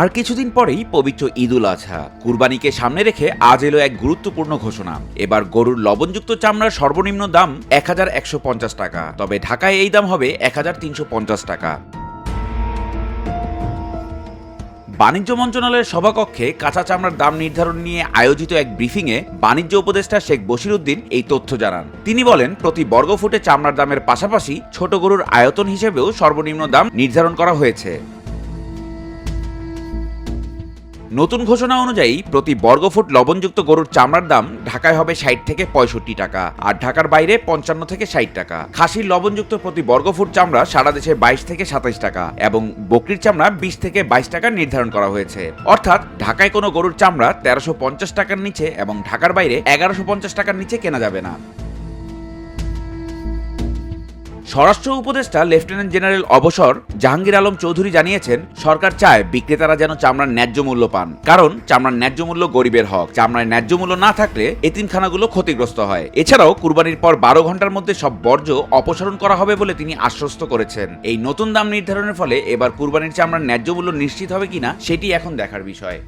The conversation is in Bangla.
আর কিছুদিন পরেই পবিত্র ঈদুল আজহা। কুরবানিকে সামনে রেখে আজ এলো এক গুরুত্বপূর্ণ ঘোষণা। এবার গরুর লবণযুক্ত চামড়ার সর্বনিম্ন দাম এক হাজার একশো পঞ্চাশ টাকা। তবে ঢাকায় এই দাম হবে এক হাজার তিনশো পঞ্চাশ টাকা। বাণিজ্য মন্ত্রণালয়ের সভাকক্ষে কাঁচা চামড়ার দাম নির্ধারণ নিয়ে আয়োজিত এক ব্রিফিংয়ে বাণিজ্য উপদেষ্টা শেখ বশিরউদ্দিন এই তথ্য জানান। তিনি বলেন, প্রতি বর্গফুটে চামড়ার দামের পাশাপাশি ছোট গরুর আয়তন হিসেবেও সর্বনিম্ন দাম নির্ধারণ করা হয়েছে। নতুন ঘোষণা অনুযায়ী প্রতি বর্গফুট লবণযুক্ত গরুর চামড়ার দাম ঢাকায় হবে ষাট থেকে পঁয়ষট্টি টাকা আর ঢাকার বাইরে পঞ্চান্ন থেকে ষাট টাকা। খাসির লবণযুক্ত প্রতি বর্গফুট চামড়া সারা দেশে বাইশ থেকে সাতাইশ টাকা এবং বকরির চামড়া বিশ থেকে বাইশ টাকা নির্ধারণ করা হয়েছে। অর্থাৎ ঢাকায় কোনো গরুর চামড়া তেরোশো পঞ্চাশ টাকার নিচে এবং ঢাকার বাইরে এগারোশো পঞ্চাশ টাকার নিচে কেনা যাবে না। স্বরাষ্ট্র উপদেষ্টা লেফটেন্যান্ট জেনারেল অবসর জাহাঙ্গীর আলম চৌধুরী জানিয়েছেন, সরকার চায় বিক্রেতারা যেন চামড়ার ন্যায্য মূল্য পান। কারণ চামড়ার ন্যায্য মূল্য গরিবের হক। চামড়ার ন্যায্য মূল্য না থাকলে এতিমখানাগুলো ক্ষতিগ্রস্ত হয়। এছাড়াও কুরবানির পর বারো ঘণ্টার মধ্যে সব বর্জ্য অপসারণ করা হবে বলে তিনি আশ্বস্ত করেছেন। এই নতুন দাম নির্ধারণের ফলে এবার কুরবানির চামড়ার ন্যায্য মূল্য নিশ্চিত হবে কিনা, সেটি এখন দেখার বিষয়।